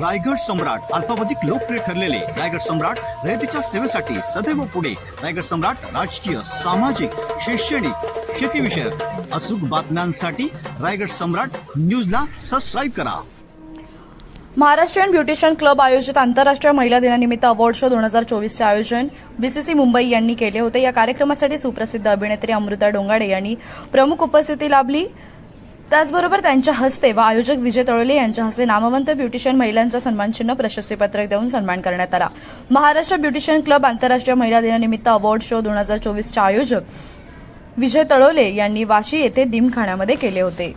रायगड सम्राट अल्पावधिक लोकप्रिय ठरलेले रायगड सम्राट रयतेच्या सेवेसाठी सदैव पुढे. रायगड सम्राट राजकीय सामाजिक शैक्षणिक शेतीविषयक अचूक बातम्यांसाठी रायगड सम्राट न्यूजला सबस्क्राईब करा. महाराष्ट्रीयन ब्युटिशियन क्लब आयोजित आंतरराष्ट्रीय महिला दिनानिमित्त अवॉर्ड शो दोन हजार चोवीसचे आयोजन बीसीसी मुंबई यांनी केले होते. या कार्यक्रमासाठी सुप्रसिद्ध अभिनेत्री अमृता डोंगाडे यांनी प्रमुख उपस्थिती लाभली. त्याचबरोबर त्यांच्या हस्ते व आयोजक विजय तळोले यांच्या हस्ते नामवंत ब्युटिशियन महिलांचा सन्मानचिन्ह प्रशस्तीपत्रक देऊन सन्मान करण्यात आला. महाराष्ट्र ब्युटिशियन क्लब आंतरराष्ट्रीय महिला दिनानिमित्त अवॉर्ड शो दोन हजार चोवीसचे आयोजक विजय तळोले यांनी वाशी येथे दिमखाण्यामध्ये केले होते.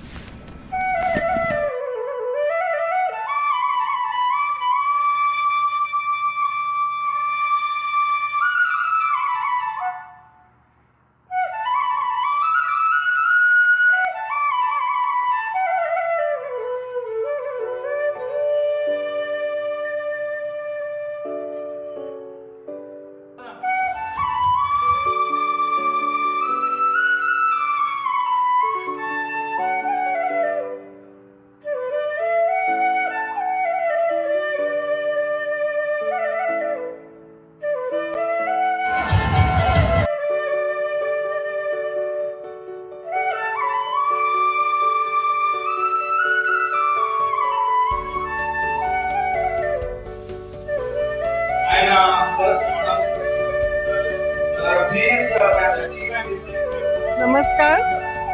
नमस्कार.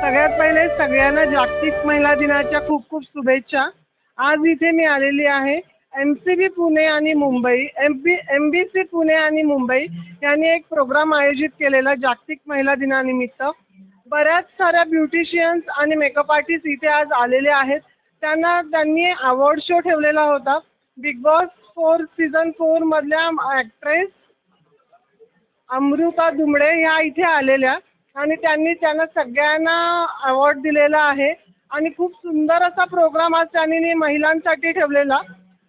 सगळ्यात पहिले सगळ्यांना जागतिक महिला दिनाच्या खूप खूप शुभेच्छा. आज इथे मी आलेली आहे एम सी बी पुणे आणि Mumbai. M B M B C Pune आणि मुंबई यांनी एक प्रोग्राम आयोजित केलेला जागतिक महिला दिनानिमित्त. बऱ्याच साऱ्या ब्युटिशियन्स आणि मेकअप आर्टिस्ट इथे आज आलेले आहेत. त्यांना त्यांनी अवॉर्ड शो ठेवलेला होता. बिग बॉस फोर सीझन फोरमधल्या ॲक्ट्रेस अमृता दुमडे ह्या इथे आलेल्या आणि त्यांनी त्यांना सगळ्यांना अवॉर्ड दिलेला आहे. आणि खूप सुंदर असा प्रोग्राम आज त्यांनी महिलांसाठी ठेवलेला.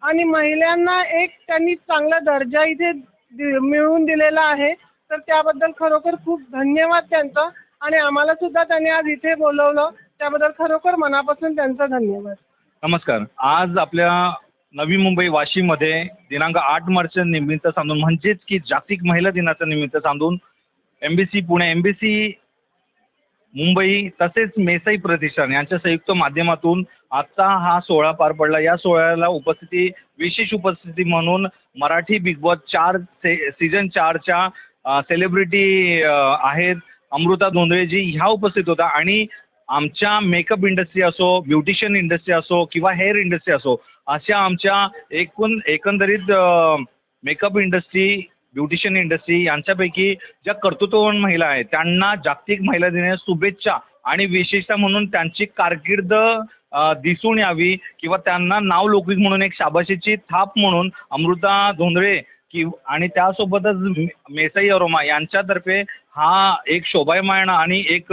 आणि महिलांना एक त्यांनी चांगला दर्जा इथे दि- मिळवून दिलेला आहे. तर त्याबद्दल खरोखर खूप धन्यवाद त्यांचं. आणि आम्हाला सुद्धा त्यांनी आज इथे बोलवलं. त्याबद्दल खरोखर मनापासून त्यांचा धन्यवाद. नमस्कार. आज आपल्या नवी मुंबई वाशीमध्ये दिनांक आठ मार्च निमित्त सांधून म्हणजेच की जागतिक महिला दिनाचं निमित्त सांधून M B C Pune M B C Mumbai तसेच मेसाई प्रतिष्ठान यांच्या संयुक्त माध्यमातून आजचा हा सोहळा पार पडला. या सोहळ्याला उपस्थिती विशेष उपस्थिती म्हणून मराठी बिग बॉस चार से सीझन चारच्या सेलिब्रिटी आहेत अमृता धोंदळेजी ह्या उपस्थित होत्या. आणि आमच्या मेकअप इंडस्ट्री असो ब्युटिशियन इंडस्ट्री असो किंवा हेअर इंडस्ट्री असो अशा आमच्या एकूण एकंदरीत मेकअप इंडस्ट्री ब्युटिशियन इंडस्ट्री यांच्यापैकी ज्या कर्तृत्ववान महिला आहेत त्यांना जागतिक महिला दिनाच्या शुभेच्छा आणि विशेषतः म्हणून त्यांची कारकीर्द दिसून यावी किंवा त्यांना नाव लौकिक म्हणून एक शाबाशीची थाप म्हणून अमृता धोंदळे कि आणि त्यासोबतच मे- मेसाई अरोमा यांच्यातर्फे हा एक शोभायमान आणि एक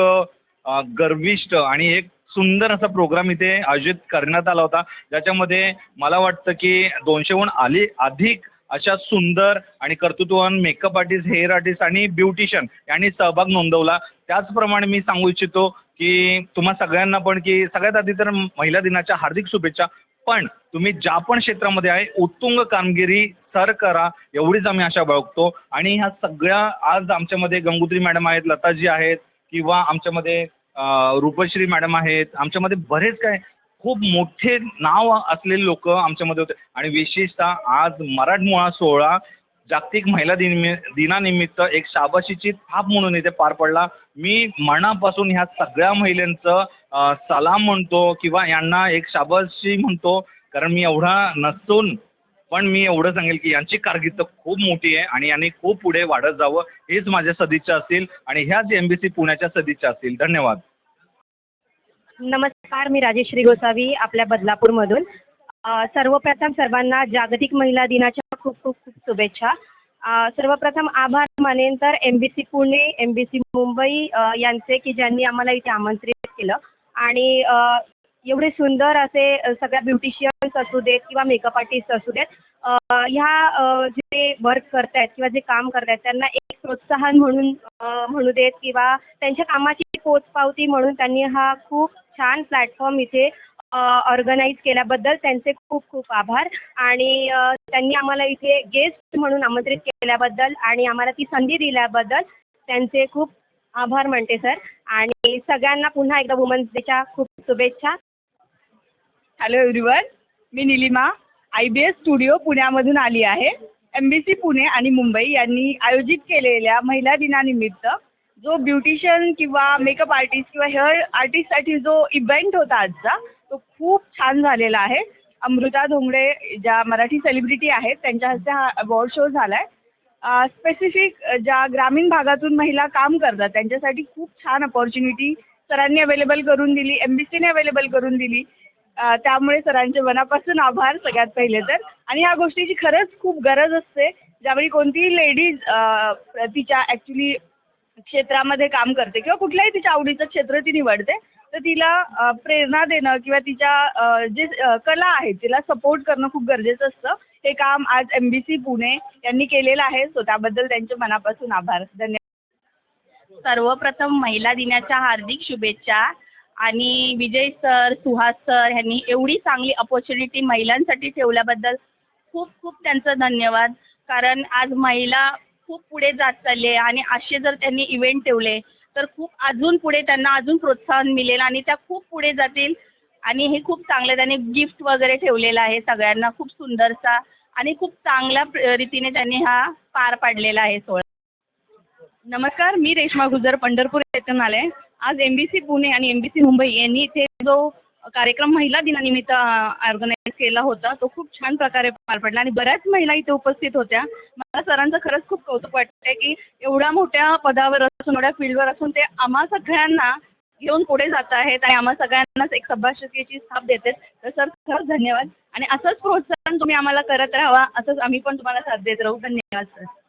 गर्विष्ट आणि एक सुंदर असा प्रोग्राम इथे आयोजित करण्यात आला होता. ज्याच्यामध्ये मला वाटतं की दोनशेहून आली अधिक अशा सुंदर आणि कर्तृत्ववान मेकअप आर्टिस्ट हेअर आर्टिस्ट आणि ब्युटिशियन यांनी सहभाग नोंदवला. त्याचप्रमाणे मी सांगू इच्छितो की तुम्हा सगळ्यांना पण की सगळ्यात आधी तर महिला दिनाच्या हार्दिक शुभेच्छा. पण तुम्ही ज्या पण क्षेत्रामध्ये आहे उत्तुंग कामगिरी सर करा एवढीच आम्ही आशा बाळगतो. आणि ह्या सगळ्या आज आमच्यामध्ये गंगोत्री मॅडम आहेत लताजी आहेत किंवा आमच्यामध्ये रूपश्री मॅडम आहेत. आमच्यामध्ये बरेच काय खूप मोठे नाव असलेले लोक आमच्यामध्ये होते. आणि विशेषतः आज मराठमोळा सोहळा जागतिक महिला दिनमि दिनानिमित्त एक शाबाशीची थाप म्हणून इथे पार पडला. मी मनापासून ह्या सगळ्या महिलांचं सलाम म्हणतो किंवा यांना एक शाबाशी म्हणतो. कारण मी एवढा नसून पण मी एवढं सांगेल की यांची कारकीर्द खूप मोठी आहे आणि यांनी खूप पुढे वाढत जावं हेच माझ्या सदिच्छा असतील आणि ह्याच एम बी सी पुण्याच्या सदिच्छा असतील. धन्यवाद. नमस्कार मी राजेश्री गोसावी आपल्या बदलापूरमधून. सर्वप्रथम सर्वांना जागतिक महिला दिनाच्या खूप खूप खूप शुभेच्छा. सर्वप्रथम आभार मानेन तर M B C Pune M B C Mumbai यांचे की ज्यांनी आम्हाला इथे आमंत्रित केलं. आणि एवढे सुंदर असे सगळ्या ब्युटिशियन ब्युटिशियन्स असू देत किंवा मेकअप आर्टिस्ट असू देत ह्या जे वर्क करत आहेत किंवा जे काम करत आहेत त्यांना एक प्रोत्साहन म्हणून म्हणू देत किंवा त्यांच्या कामाची पोचपावती म्हणून त्यांनी हा खूप छान प्लॅटफॉर्म इथे ऑर्गनाईज केल्याबद्दल त्यांचे खूप खूप आभार. आणि त्यांनी आम्हाला इथे गेस्ट म्हणून आमंत्रित केल्याबद्दल आणि आम्हाला ती संधी दिल्याबद्दल त्यांचे खूप आभार म्हणते सर आणि सगळ्यांना पुन्हा एकदा वुमन्स डेच्या खूप शुभेच्छा. Hello everyone me Nilima I B S studio पुण्यामधून आली आहे. एम बी सी पुणे आणि मुंबई यांनी आयोजित केलेल्या महिला दिनानिमित्त जो ब्युटिशियन किंवा मेकअप आर्टिस्ट किंवा हेअर आर्टिस्टसाठी जो इव्हेंट होता आजचा तो खूप छान झालेला आहे. अमृता धोंगडे ज्या मराठी सेलिब्रिटी आहेत त्यांच्या हस्ते हा अवॉर्ड शो झाला आहे स्पेसिफिक ज्या ग्रामीण भागातून महिला काम करतात त्यांच्यासाठी खूप छान अपॉर्च्युनिटी सरांनी अवेलेबल करून दिली एम बी सीने अवेलेबल करून दिली. त्यामुळे सरांचे मनापासून आभार सगळ्यात पहिले तर. आणि ह्या गोष्टीची खरंच खूप गरज असते. ज्यावेळी कोणतीही लेडीज तिच्या ॲक्च्युली क्षेत्रामध्ये काम करते किंवा कुठल्याही तिच्या आवडीचं क्षेत्र ती निवडते तर तिला प्रेरणा देणं किंवा तिच्या जे कला आहेत तिला सपोर्ट करणं खूप गरजेचं असतं. हे काम आज एम बी सी पुणे यांनी केलेलं आहे सो त्याबद्दल त्यांचे मनापासून आभार. धन्यवाद. सर्वप्रथम महिला दिनाच्या हार्दिक शुभेच्छा. आणि विजय सर सुहास सर ह्यांनी एवढी चांगली अपॉर्च्युनिटी महिलांसाठी ठेवल्याबद्दल खूप खूप त्यांचं धन्यवाद. कारण आज महिला खूप पुढे जात चालली आहे आणि असे जर त्यांनी इव्हेंट ठेवले तर खूप अजून पुढे त्यांना अजून प्रोत्साहन मिळेल आणि त्या खूप पुढे जातील. आणि हे खूप चांगलं त्यांनी गिफ्ट वगैरे ठेवलेलं आहे सगळ्यांना. खूप सुंदरसा आणि खूप चांगल्या प्र- रीतीने त्यांनी हा पार पाडलेला आहे सोहळा. नमस्कार मी रेश्मा गुजर पंढरपूर येथून आले. आज एम बी सी पुणे आणि एम बी सी मुंबई यांनी इथे जो कार्यक्रम महिला दिनानिमित्त ऑर्गनाईज केला होता तो खूप छान प्रकारे पार पडला आणि बऱ्याच महिला इथे उपस्थित होत्या. मला सरांचं खरंच खूप कौतुक वाटतंय की एवढ्या मोठ्या पदावर असून एवढ्या फील्डवर असून ते आम्हा सगळ्यांना घेऊन पुढे जात आहेत आणि आम्हा सगळ्यांनाच एक सभासकीची स्थाप देते तर सर खरंच धन्यवाद. आणि असंच प्रोत्साहन तुम्ही आम्हाला करत राहावा असंच आम्ही पण तुम्हाला साथ देत राहू. धन्यवाद सर.